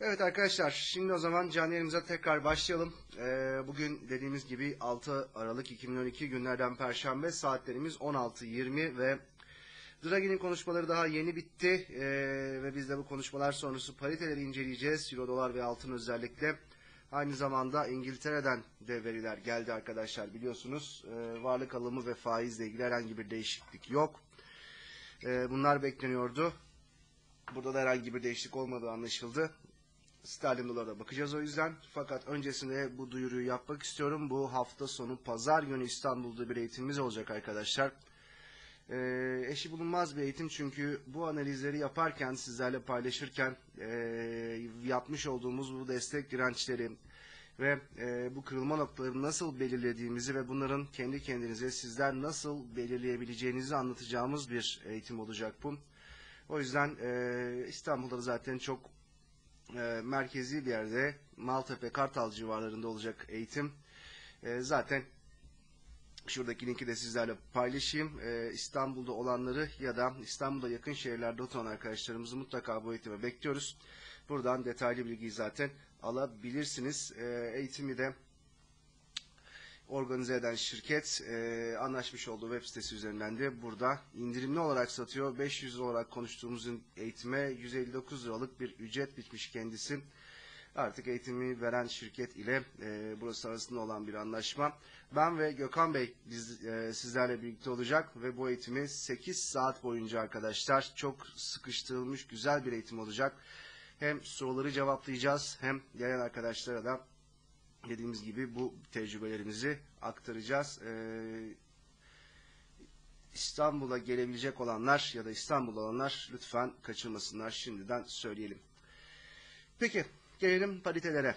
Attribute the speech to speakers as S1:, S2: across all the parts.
S1: Evet arkadaşlar şimdi o zaman canlı yayınımıza tekrar başlayalım. Ee, bugün dediğimiz gibi 6 Aralık 2012 günlerden Perşembe saatlerimiz 16.20 ve Draghi'nin konuşmaları daha yeni bitti Ee, ve biz de bu konuşmalar sonrası pariteleri inceleyeceğiz. Euro, dolar ve altın özellikle. Aynı zamanda İngiltere'den de veriler geldi arkadaşlar biliyorsunuz. Ee, varlık alımı ve faizle ilgili herhangi bir değişiklik yok. Ee, bunlar bekleniyordu. Burada da herhangi bir değişiklik olmadığı anlaşıldı. Sterlin dolara bakacağız o yüzden. Fakat öncesinde bu duyuruyu yapmak istiyorum. Bu hafta sonu pazar günü İstanbul'da bir eğitimimiz olacak arkadaşlar. Ee, eşi bulunmaz bir eğitim çünkü bu analizleri yaparken sizlerle paylaşırken e, yapmış olduğumuz bu destek dirençleri ve e, bu kırılma noktalarını nasıl belirlediğimizi ve bunların kendi kendinize sizler nasıl belirleyebileceğinizi anlatacağımız bir eğitim olacak bu. O yüzden e, İstanbul'da da zaten çok e, merkezi bir yerde Maltepe Kartal civarlarında olacak eğitim. E, zaten şuradaki linki de sizlerle paylaşayım. E, İstanbul'da olanları ya da İstanbul'da yakın şehirlerde oturan arkadaşlarımızı mutlaka bu eğitime bekliyoruz. Buradan detaylı bilgiyi zaten alabilirsiniz. E, eğitimi de organize eden şirket e, anlaşmış olduğu web sitesi üzerinden de burada indirimli olarak satıyor. 500 olarak konuştuğumuz eğitime 159 liralık bir ücret bitmiş kendisi. Artık eğitimi veren şirket ile e, burası arasında olan bir anlaşma. Ben ve Gökhan Bey biz, e, sizlerle birlikte olacak ve bu eğitimi 8 saat boyunca arkadaşlar çok sıkıştırılmış güzel bir eğitim olacak. Hem soruları cevaplayacağız hem gelen arkadaşlara da dediğimiz gibi bu tecrübelerimizi aktaracağız. Ee, İstanbul'a gelebilecek olanlar ya da İstanbul'da olanlar lütfen kaçırmasınlar şimdiden söyleyelim. Peki gelelim paritelere.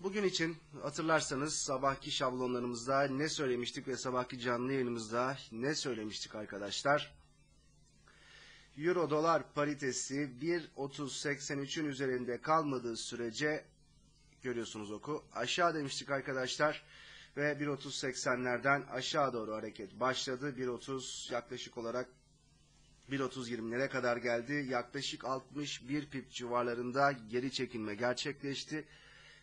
S1: Bugün için hatırlarsanız sabahki şablonlarımızda ne söylemiştik ve sabahki canlı yayınımızda ne söylemiştik arkadaşlar? Euro dolar paritesi 1.3083'ün üzerinde kalmadığı sürece görüyorsunuz oku. Aşağı demiştik arkadaşlar ve 1.30.80'lerden aşağı doğru hareket başladı. 1.30 yaklaşık olarak 1.30-20'lere kadar geldi. Yaklaşık 61 pip civarlarında geri çekilme gerçekleşti.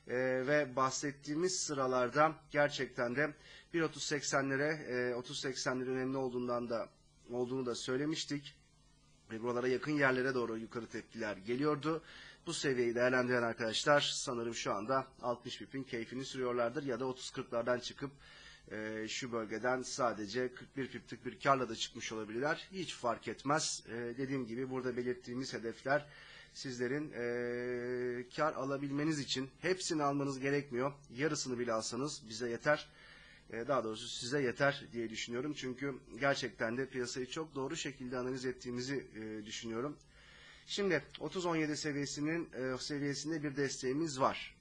S1: Ee, ve bahsettiğimiz sıralarda gerçekten de 1.30-80'lere e, 30-80'lerin önemli olduğundan da olduğunu da söylemiştik. Ve buralara yakın yerlere doğru yukarı tepkiler geliyordu. Bu seviyeyi değerlendiren arkadaşlar sanırım şu anda 60 pipin keyfini sürüyorlardır ya da 30-40'lardan çıkıp e, şu bölgeden sadece 41 piplik bir karla da çıkmış olabilirler. Hiç fark etmez. E, dediğim gibi burada belirttiğimiz hedefler sizlerin e, kar alabilmeniz için hepsini almanız gerekmiyor. Yarısını bile alsanız bize yeter. E, daha doğrusu size yeter diye düşünüyorum. Çünkü gerçekten de piyasayı çok doğru şekilde analiz ettiğimizi e, düşünüyorum. Şimdi 30-17 seviyesinin e, seviyesinde bir desteğimiz var.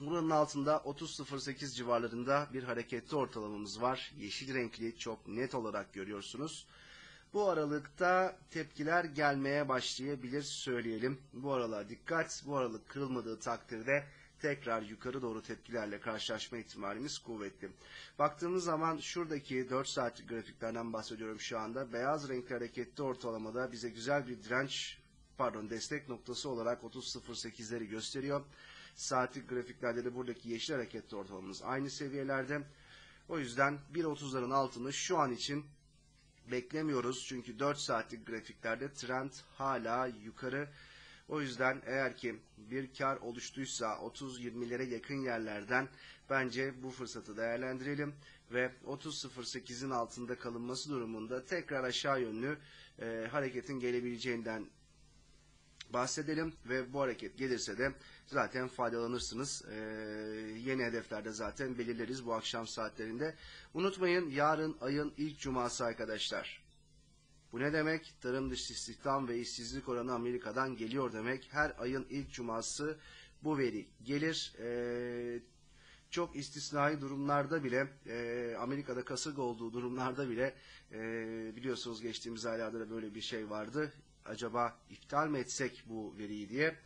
S1: Buranın altında 30.08 civarlarında bir hareketli ortalamamız var. Yeşil renkli çok net olarak görüyorsunuz. Bu aralıkta tepkiler gelmeye başlayabilir söyleyelim. Bu aralığa dikkat. Bu aralık kırılmadığı takdirde tekrar yukarı doğru tepkilerle karşılaşma ihtimalimiz kuvvetli. Baktığımız zaman şuradaki 4 saatlik grafiklerden bahsediyorum şu anda. Beyaz renkli hareketli ortalamada bize güzel bir direnç pardon destek noktası olarak 30.08'leri gösteriyor. Saatlik grafiklerde de buradaki yeşil hareketli ortalamamız aynı seviyelerde. O yüzden 1.30'ların altını şu an için beklemiyoruz. Çünkü 4 saatlik grafiklerde trend hala yukarı. O yüzden eğer ki bir kar oluştuysa 30-20'lere yakın yerlerden bence bu fırsatı değerlendirelim ve 30.08'in altında kalınması durumunda tekrar aşağı yönlü e, hareketin gelebileceğinden bahsedelim ve bu hareket gelirse de zaten faydalanırsınız. Ee, yeni hedeflerde zaten belirleriz bu akşam saatlerinde. Unutmayın yarın ayın ilk cuması arkadaşlar. Bu ne demek? Tarım dışı istihdam ve işsizlik oranı Amerika'dan geliyor demek. Her ayın ilk cuması bu veri gelir. Ee, çok istisnai durumlarda bile e, Amerika'da kasırga olduğu durumlarda bile e, biliyorsunuz geçtiğimiz aylarda da böyle bir şey vardı acaba iptal mi etsek bu veriyi diye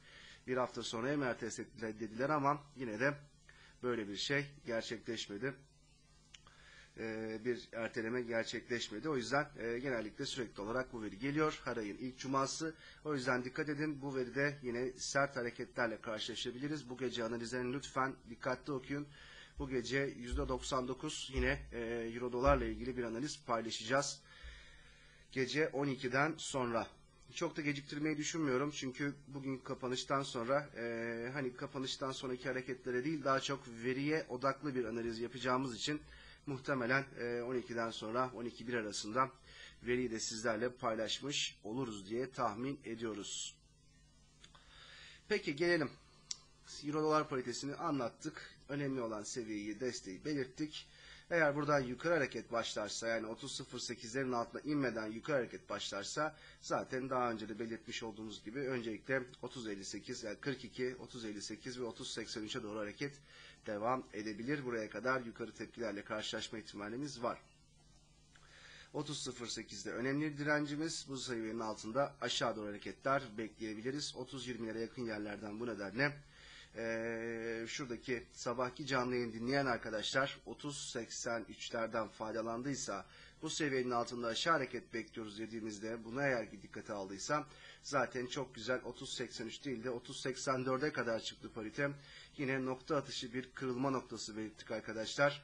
S1: bir hafta sonra hem ertelediler ama yine de böyle bir şey gerçekleşmedi. e, bir erteleme gerçekleşmedi. O yüzden e, genellikle sürekli olarak bu veri geliyor. Her ayın ilk cuması. O yüzden dikkat edin. Bu veride yine sert hareketlerle karşılaşabiliriz. Bu gece analizlerini lütfen dikkatli okuyun. Bu gece %99 yine e, euro dolarla ilgili bir analiz paylaşacağız. Gece 12'den sonra. Çok da geciktirmeyi düşünmüyorum çünkü bugün kapanıştan sonra e, hani kapanıştan sonraki hareketlere değil daha çok veriye odaklı bir analiz yapacağımız için muhtemelen e, 12'den sonra 12-1 arasında veriyi de sizlerle paylaşmış oluruz diye tahmin ediyoruz. Peki gelelim. Euro dolar paritesini anlattık. Önemli olan seviyeyi, desteği belirttik. Eğer buradan yukarı hareket başlarsa yani 30.08'lerin altına inmeden yukarı hareket başlarsa zaten daha önce de belirtmiş olduğumuz gibi öncelikle 30.58 yani 42, 30.58 ve 30.83'e doğru hareket devam edebilir. Buraya kadar yukarı tepkilerle karşılaşma ihtimalimiz var. 30.08'de önemli direncimiz bu seviyenin altında aşağı doğru hareketler bekleyebiliriz. 30-20'lere yakın yerlerden bu nedenle ee, şuradaki sabahki canlı yayın dinleyen arkadaşlar 30-83'lerden faydalandıysa bu seviyenin altında aşağı hareket bekliyoruz dediğimizde buna eğer ki dikkate aldıysam zaten çok güzel 30-83 değil de 30-84'e kadar çıktı parite. Yine nokta atışı bir kırılma noktası belirttik arkadaşlar.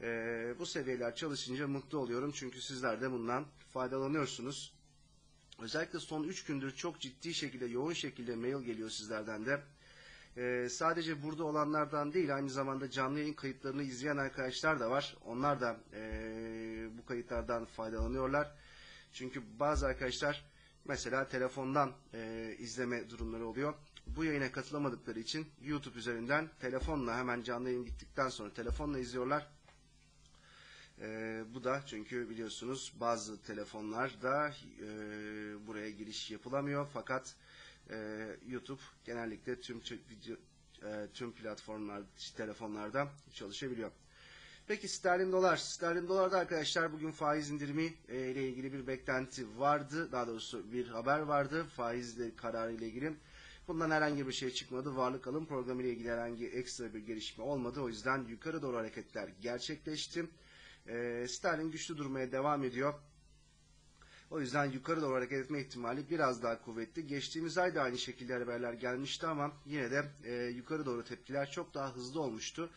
S1: Ee, bu seviyeler çalışınca mutlu oluyorum çünkü sizler de bundan faydalanıyorsunuz. Özellikle son 3 gündür çok ciddi şekilde yoğun şekilde mail geliyor sizlerden de. Ee, sadece burada olanlardan değil aynı zamanda canlı yayın kayıtlarını izleyen arkadaşlar da var. Onlar da e, bu kayıtlardan faydalanıyorlar. Çünkü bazı arkadaşlar mesela telefondan e, izleme durumları oluyor. Bu yayına katılamadıkları için YouTube üzerinden telefonla hemen canlı yayın bittikten sonra telefonla izliyorlar. E, bu da çünkü biliyorsunuz bazı telefonlarda e, buraya giriş yapılamıyor fakat e, YouTube genellikle tüm video e, tüm platformlar telefonlarda çalışabiliyor. Peki sterlin dolar. Sterlin dolarda arkadaşlar bugün faiz indirimi e, ile ilgili bir beklenti vardı. Daha doğrusu bir haber vardı. Faiz kararı ile ilgili. Bundan herhangi bir şey çıkmadı. Varlık alım programı ile ilgili herhangi ekstra bir gelişme olmadı. O yüzden yukarı doğru hareketler gerçekleşti. E, sterlin güçlü durmaya devam ediyor. O yüzden yukarı doğru hareket etme ihtimali biraz daha kuvvetli. Geçtiğimiz ay da aynı şekilde haberler gelmişti ama yine de e, yukarı doğru tepkiler çok daha hızlı olmuştu.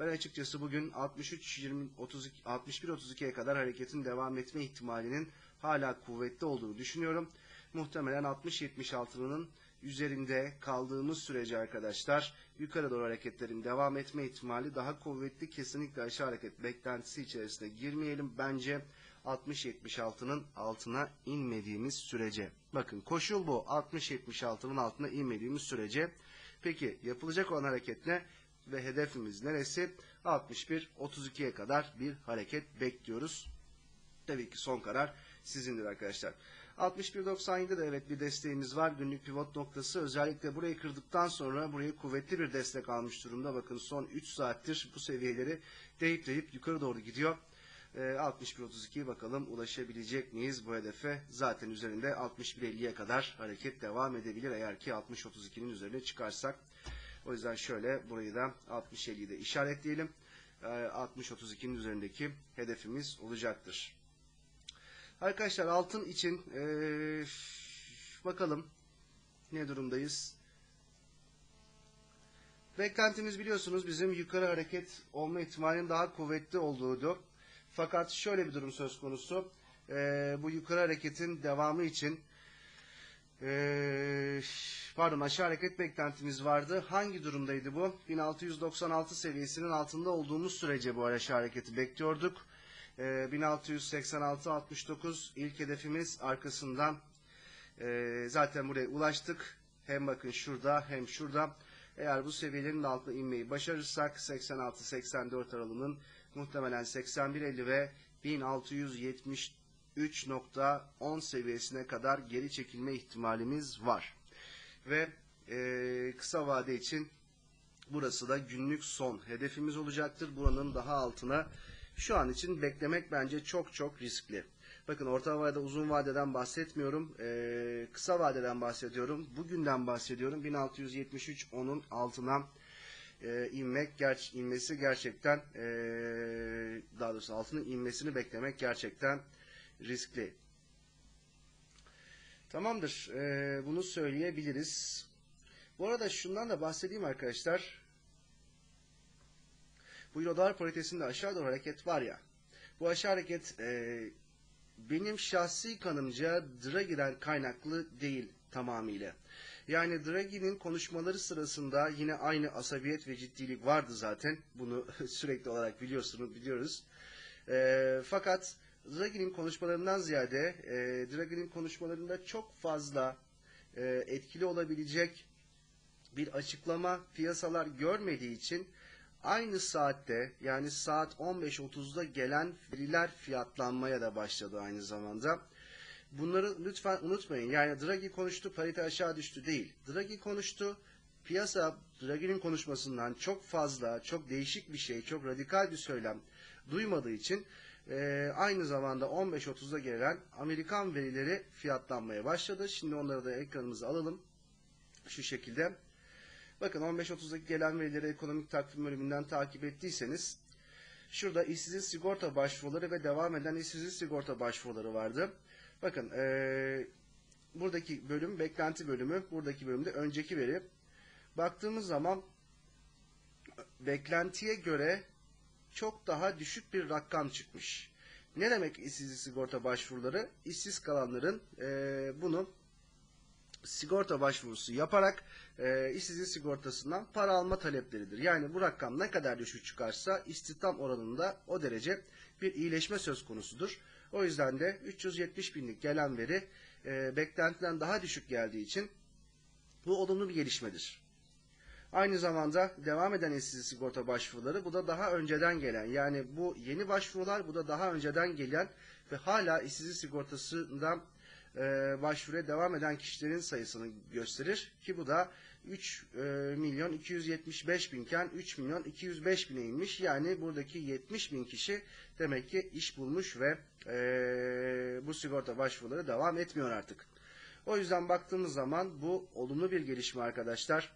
S1: Ben açıkçası bugün 63 20 32 61 32'ye kadar hareketin devam etme ihtimalinin hala kuvvetli olduğunu düşünüyorum. Muhtemelen 60 76'nın üzerinde kaldığımız sürece arkadaşlar yukarı doğru hareketlerin devam etme ihtimali daha kuvvetli. Kesinlikle aşağı hareket beklentisi içerisine girmeyelim. Bence 60-76'nın altına inmediğimiz sürece. Bakın koşul bu. 60-76'nın altına inmediğimiz sürece. Peki yapılacak olan hareket ne? Ve hedefimiz neresi? 61-32'ye kadar bir hareket bekliyoruz. Tabii ki son karar sizindir arkadaşlar. 61.97'de de evet bir desteğimiz var. Günlük pivot noktası özellikle burayı kırdıktan sonra burayı kuvvetli bir destek almış durumda. Bakın son 3 saattir bu seviyeleri deyip deyip yukarı doğru gidiyor. 61.32 ee, bakalım ulaşabilecek miyiz bu hedefe? Zaten üzerinde 61.50'ye kadar hareket devam edebilir eğer ki 60.32'nin üzerine çıkarsak. O yüzden şöyle burayı da 60.50'yi de işaretleyelim. 60.32'nin ee, üzerindeki hedefimiz olacaktır. Arkadaşlar altın için ee, bakalım ne durumdayız. Beklentimiz biliyorsunuz bizim yukarı hareket olma ihtimalinin daha kuvvetli olduğuydu. Fakat şöyle bir durum söz konusu. E, bu yukarı hareketin devamı için e, pardon aşağı hareket beklentimiz vardı. Hangi durumdaydı bu? 1696 seviyesinin altında olduğumuz sürece bu aşağı hareketi bekliyorduk. E, 1686-69 ilk hedefimiz arkasından e, zaten buraya ulaştık. Hem bakın şurada hem şurada. Eğer bu seviyelerin altına inmeyi başarırsak 86-84 aralığının muhtemelen 81.50 ve 1673.10 seviyesine kadar geri çekilme ihtimalimiz var. Ve e, kısa vade için burası da günlük son hedefimiz olacaktır. Buranın daha altına şu an için beklemek bence çok çok riskli. Bakın orta vadede uzun vadeden bahsetmiyorum. Ee, kısa vadeden bahsediyorum. Bugünden bahsediyorum. 1673 onun altına e, inmek ger inmesi gerçekten e, daha doğrusu altının inmesini beklemek gerçekten riskli. Tamamdır. E, bunu söyleyebiliriz. Bu arada şundan da bahsedeyim arkadaşlar. Bu Euro dolar paritesinde aşağı doğru hareket var ya. Bu aşağı hareket e, benim şahsi kanımca Draghi'den kaynaklı değil tamamıyla. Yani Draghi'nin konuşmaları sırasında yine aynı asabiyet ve ciddilik vardı zaten. Bunu sürekli olarak biliyorsunuz, biliyoruz. E, fakat Draghi'nin konuşmalarından ziyade e, Draghi'nin konuşmalarında çok fazla e, etkili olabilecek bir açıklama piyasalar görmediği için aynı saatte yani saat 15.30'da gelen veriler fiyatlanmaya da başladı aynı zamanda. Bunları lütfen unutmayın. Yani Draghi konuştu, parite aşağı düştü değil. Draghi konuştu, piyasa Draghi'nin konuşmasından çok fazla, çok değişik bir şey, çok radikal bir söylem duymadığı için e, aynı zamanda 15.30'da gelen Amerikan verileri fiyatlanmaya başladı. Şimdi onları da ekranımıza alalım. Şu şekilde. Bakın 15.30'daki gelen verileri ekonomik takvim bölümünden takip ettiyseniz şurada işsizlik sigorta başvuruları ve devam eden işsizlik sigorta başvuruları vardı. Bakın ee, buradaki bölüm beklenti bölümü, buradaki bölümde önceki veri. Baktığımız zaman beklentiye göre çok daha düşük bir rakam çıkmış. Ne demek işsizlik sigorta başvuruları? İşsiz kalanların ee, bunu sigorta başvurusu yaparak e, işsizlik sigortasından para alma talepleridir. Yani bu rakam ne kadar düşük çıkarsa istihdam oranında o derece bir iyileşme söz konusudur. O yüzden de 370 binlik gelen veri e, beklentiden daha düşük geldiği için bu olumlu bir gelişmedir. Aynı zamanda devam eden işsizlik sigorta başvuruları bu da daha önceden gelen yani bu yeni başvurular bu da daha önceden gelen ve hala işsizlik sigortasından e, başvuruya devam eden kişilerin sayısını gösterir ki bu da 3 e, milyon 275 binken 3 milyon 205 bine inmiş. Yani buradaki 70 bin kişi demek ki iş bulmuş ve e, bu sigorta başvuruları devam etmiyor artık. O yüzden baktığımız zaman bu olumlu bir gelişme arkadaşlar.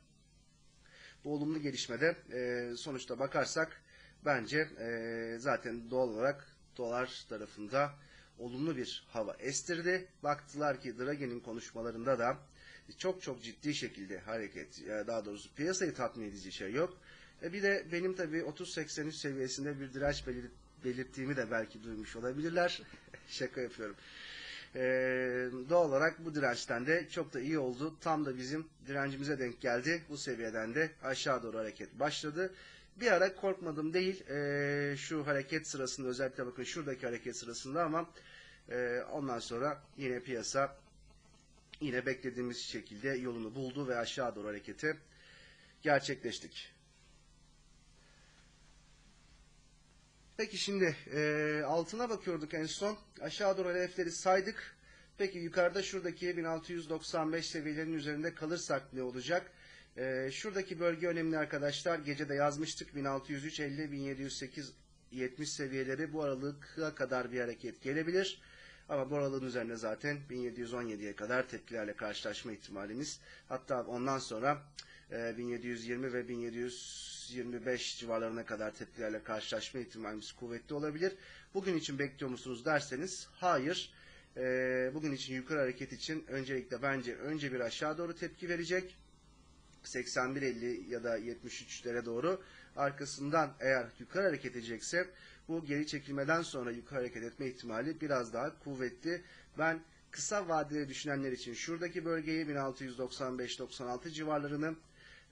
S1: Bu olumlu gelişmede e, sonuçta bakarsak bence e, zaten doğal olarak dolar tarafında olumlu bir hava estirdi. Baktılar ki Draghi'nin konuşmalarında da çok çok ciddi şekilde hareket, daha doğrusu piyasayı tatmin edici şey yok. E bir de benim tabii 30-83 seviyesinde bir direnç belirttiğimi de belki duymuş olabilirler. Şaka yapıyorum. Ee, doğal olarak bu dirençten de çok da iyi oldu. Tam da bizim direncimize denk geldi. Bu seviyeden de aşağı doğru hareket başladı. Bir ara korkmadım değil e, şu hareket sırasında özellikle bakın şuradaki hareket sırasında ama e, ondan sonra yine piyasa yine beklediğimiz şekilde yolunu buldu ve aşağı doğru hareketi gerçekleştik. Peki şimdi e, altına bakıyorduk en son. Aşağı doğru hedefleri saydık. Peki yukarıda şuradaki 1695 seviyelerinin üzerinde kalırsak ne olacak? E, şuradaki bölge önemli arkadaşlar. Gece de yazmıştık 1603, 50, 1708, 70 seviyeleri bu aralığa kadar bir hareket gelebilir. Ama bu aralığın üzerinde zaten 1717'ye kadar tepkilerle karşılaşma ihtimalimiz. Hatta ondan sonra e, 1720 ve 1725 civarlarına kadar tepkilerle karşılaşma ihtimalimiz kuvvetli olabilir. Bugün için bekliyor musunuz derseniz hayır. E, bugün için yukarı hareket için öncelikle bence önce bir aşağı doğru tepki verecek. 81.50 ya da 73'lere doğru arkasından eğer yukarı hareket edecekse bu geri çekilmeden sonra yukarı hareket etme ihtimali biraz daha kuvvetli. Ben kısa vadeli düşünenler için şuradaki bölgeyi 1695-96 civarlarını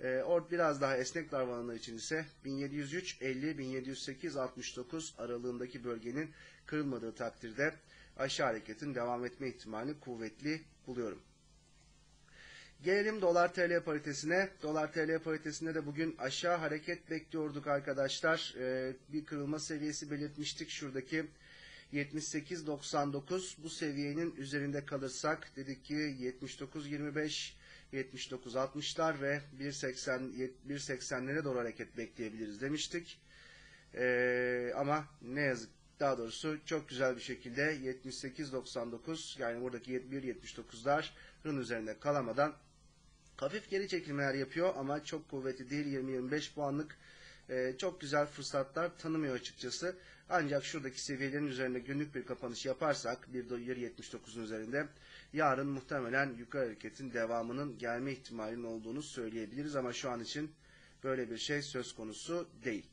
S1: e, or biraz daha esnek davrananlar için ise 1703, 50, 1708, 69 aralığındaki bölgenin kırılmadığı takdirde aşağı hareketin devam etme ihtimali kuvvetli buluyorum. Gelelim dolar TL paritesine. Dolar TL paritesinde de bugün aşağı hareket bekliyorduk arkadaşlar. Ee, bir kırılma seviyesi belirtmiştik şuradaki 78.99 bu seviyenin üzerinde kalırsak dedik ki 79.25 79.60'lar ve 1.80 1.80'lere doğru hareket bekleyebiliriz demiştik. Ee, ama ne yazık daha doğrusu çok güzel bir şekilde 78.99 yani buradaki 1.79'ların üzerinde kalamadan hafif geri çekilmeler yapıyor ama çok kuvvetli değil 20-25 puanlık e, çok güzel fırsatlar tanımıyor açıkçası. Ancak şuradaki seviyelerin üzerinde günlük bir kapanış yaparsak 1.79'un üzerinde yarın muhtemelen yukarı hareketin devamının gelme ihtimalinin olduğunu söyleyebiliriz ama şu an için böyle bir şey söz konusu değil.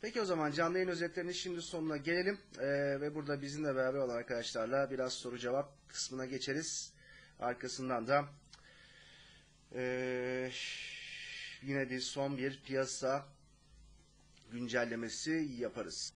S1: Peki o zaman canlı yayın özetlerinin şimdi sonuna gelelim Ee, ve burada bizimle beraber olan arkadaşlarla biraz soru cevap kısmına geçeriz. Arkasından da ee, yine bir son bir piyasa güncellemesi yaparız.